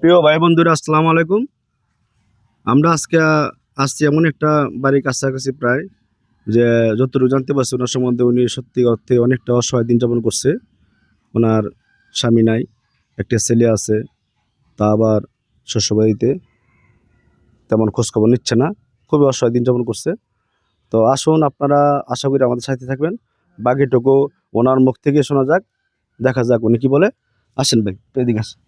প্রিয় ভাই বন্ধুরা, আসসালামু আলাইকুম। আমরা আজকে আসছি এমন একটা বাড়ির কাছাকাছি প্রায়, যে যতটুকু জানতে পারছি ওনার সম্বন্ধে উনি সত্যি অর্থে অনেকটা অসহায় দিন যাপন করছে। ওনার স্বামী নাই, একটা ছেলে আছে, তা আবার শ্বশুরবাড়িতে তেমন খোঁজখবর নিচ্ছে না, খুবই অসহায় দিন যাপন করছে। তো আসুন আপনারা, আশা করি আমাদের সাথে থাকবেন। বাকিটুকু ওনার মুখ থেকে শোনা যাক, দেখা যাক উনি কি বলে। আসেন ভাই এদিকে আসেন।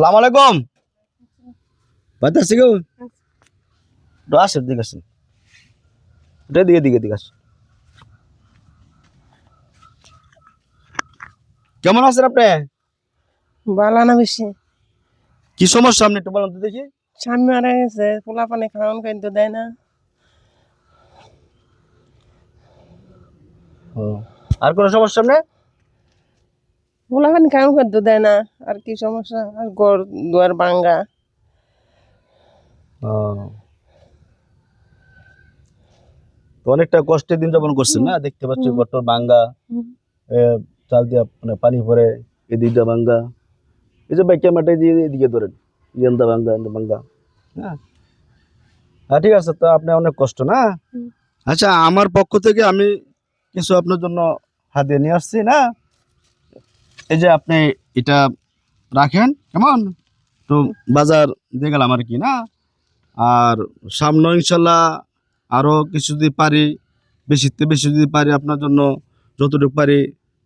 সালাম আলাইকুম। বাদ একটু আসেন দিকে আসেন। দিকে দিকে দিকে আসেন। কেমন আছেন আপনি? বালা না বেশি। কি সমস্যা আপনি একটু বলেন তো দেখি। স্বামী মারা গেছে পোলা পানি খাওয়ান খাদ্য দেয় না। আর কোনো সমস্যা নেই পোলা পানি খাওয়ান খাদ্য দেয় না? আর কি সমস্যা? আর ঘর দুয়ার ভাঙ্গা। অনেকটা কষ্টের দিন যাপন করছেন না? দেখতে পাচ্ছি। গটর ভাঙ্গা চাল দিয়ে মানে পানি ভরে এদিকটা ভাঙ্গা। এই যে ভাই ক্যামেরাটা দিয়ে এদিকে ধরেন এন্দা ভাঙ্গা এন্দা ভাঙ্গা। হ্যাঁ। হ্যাঁ ঠিক আছে তো আপনি অনেক কষ্ট না? আচ্ছা আমার পক্ষ থেকে আমি কিছু আপনার জন্য হাতে নিয়ে আসছি না? এই যে আপনি এটা রাখেন কেমন? তো বাজার দিয়ে গেলাম আর কি না? আর সামনে ইনশাল্লাহ আরও কিছু যদি পারি বেশিতে বেশি যদি পারি আপনার জন্য যতটুকু পারি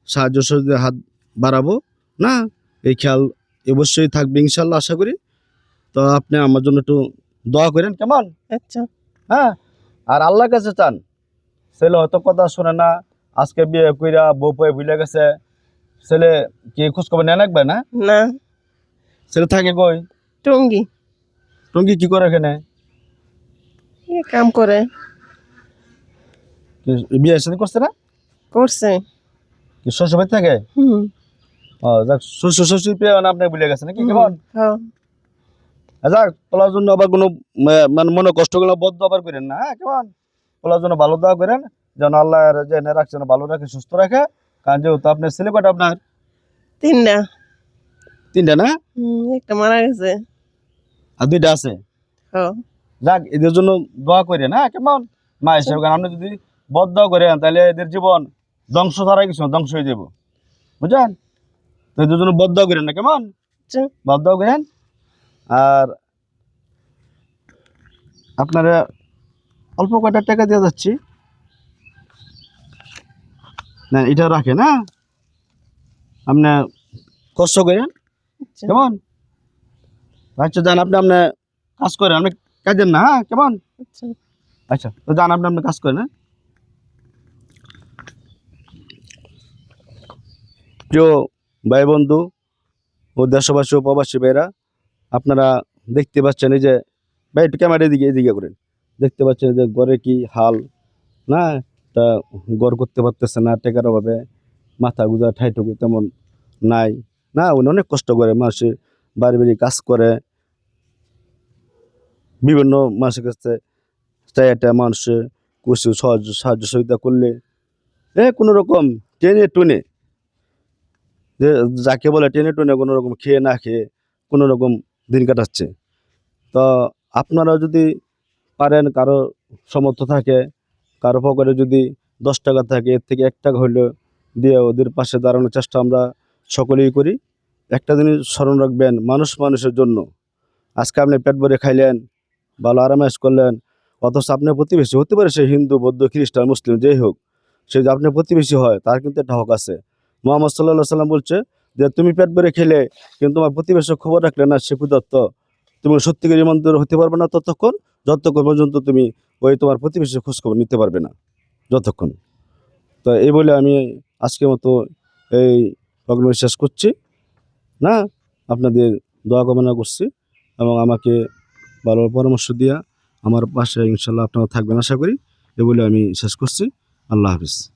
সাহায্য সহযোগিতা হাত বাড়াবো না? এই খেয়াল অবশ্যই থাকবে ইনশাল্লাহ আশা করি। তো আপনি আমার জন্য একটু দোয়া করেন কেমন? আচ্ছা। হ্যাঁ? আর আল্লাহর কাছে চান। ছেলে হয়তো কথা শোনে না আজকে বিয়ে কইরা বউ পয়ে ভুলে গেছে ছেলে কি খোঁজখবর নেয় লাগবে না? না। ছেলে থাকে কই? টঙ্গি। টঙ্গি কি করে এখানে? কাম করে। বিয়ে শাদী করছে না? করছে। কি শ্বশুর বাড়ি থাকে? হুম। ও যাক শ্বশুর শ্বশুর পেয়ে আপনি ভুলে গেছেন নাকি? কেমন? হ্যাঁ। যাক তোলার জন্য আবার কোনো মানে মনে কষ্টগুলো বদ্ধ আবার করেন না হ্যাঁ কেমন? তোলার জন্য ভালো দোয়া করেন যেন আল্লাহ যে এনে রাখছেন ভালো রাখে সুস্থ রাখে। কারণ যেহেতু আপনার ছেলে কটা আপনার? তিনটা। তিনটা না? একটা মারা গেছে। আর দুইটা আছে? হ্যাঁ যাক এদের জন্য দোয়া করেন হ্যাঁ কেমন? মা হিসেবে কারণ আপনি যদি বদ্ধ করেন তাহলে এদের জীবন ধ্বংস ছাড়া কিছু ধ্বংস হয়ে যাব। বুঝলেন তো এদের জন্য বদ্ধ করেন না কেমন? আচ্ছা। বদ্ধ করেন। আর আপনারা অল্প কয়টা টাকা দিয়ে যাচ্ছি। না এটা রাখেন হ্যাঁ আপনি কষ্ট করেন? আচ্ছা। কেমন? আচ্ছা যান আপনি আপনি কাজ করেন আপনি কাজের না হ্যাঁ? কেমন? আচ্ছা। আচ্ছা তো যান আপনি আপনি কাজ করেন হ্যাঁ? প্রিয় ভাই বন্ধু ও দেশবাসী ও প্রবাসী ভাইরা আপনারা দেখতে পাচ্ছেন এই যে ভাই একটু ক্যামেরা এদিকে এদিকে করেন। দেখতে পাচ্ছেন যে গড়ে কি হাল না? তা গড় করতে পারতেছে না, টেকার অভাবে মাথা গুজা ঠাইটুকু তেমন নাই। না, উনি অনেক কষ্ট করে মানুষের বাড়ি বাড়ি কাজ করে। বিভিন্ন মানুষের কাছে চাইটা মানুষের কিছু সাহায্য সাহায্য সহযোগিতা করলে। এ, কোনো রকম টেনে টুনে। যে যাকে বলে টেনে টুনে কোনো রকম খেয়ে না খেয়ে কোনো রকম দিন কাটাচ্ছে। তো আপনারা যদি পারেন, কারও সমর্থ থাকে কারও পকেটে যদি দশ টাকা থাকে, এর থেকে এক টাকা হইলেও দিয়ে ওদের পাশে দাঁড়ানোর চেষ্টা আমরা সকলেই করি। একটা জিনিস স্মরণ রাখবেন, মানুষ মানুষের জন্য। আজকে আপনি পেট ভরে খাইলেন, ভালো আরামাইশ করলেন, অথচ আপনার প্রতিবেশী, হতে পারে সে হিন্দু, বৌদ্ধ, খ্রিস্টান, মুসলিম, যেই হোক, সে যদি আপনার প্রতিবেশী হয়, তার কিন্তু একটা হক আছে। মোহাম্মদ সাল্লাহ সাল্লাম বলছে যে, তুমি পেট ভরে খেলে, কিন্তু তোমার প্রতিবেশীর খবর রাখলে না, সে ক্ষুদত্ত তুমি সত্যিকার ইমানদার হতে পারবে না ততক্ষণ, যতক্ষণ পর্যন্ত তুমি ওই তোমার প্রতিবেশীর খোঁজখবর নিতে পারবে না, যতক্ষণ। তো এই বলে আমি আজকের মতো এই লগ্ন শেষ করছি। না, আপনাদের দোয়া কামনা করছি এবং আমাকে ভালো পরামর্শ দিয়া আমার পাশে ইনশাল্লাহ আপনারা থাকবেন আশা করি। এ বলে আমি শেষ করছি। আল্লাহ হাফিজ।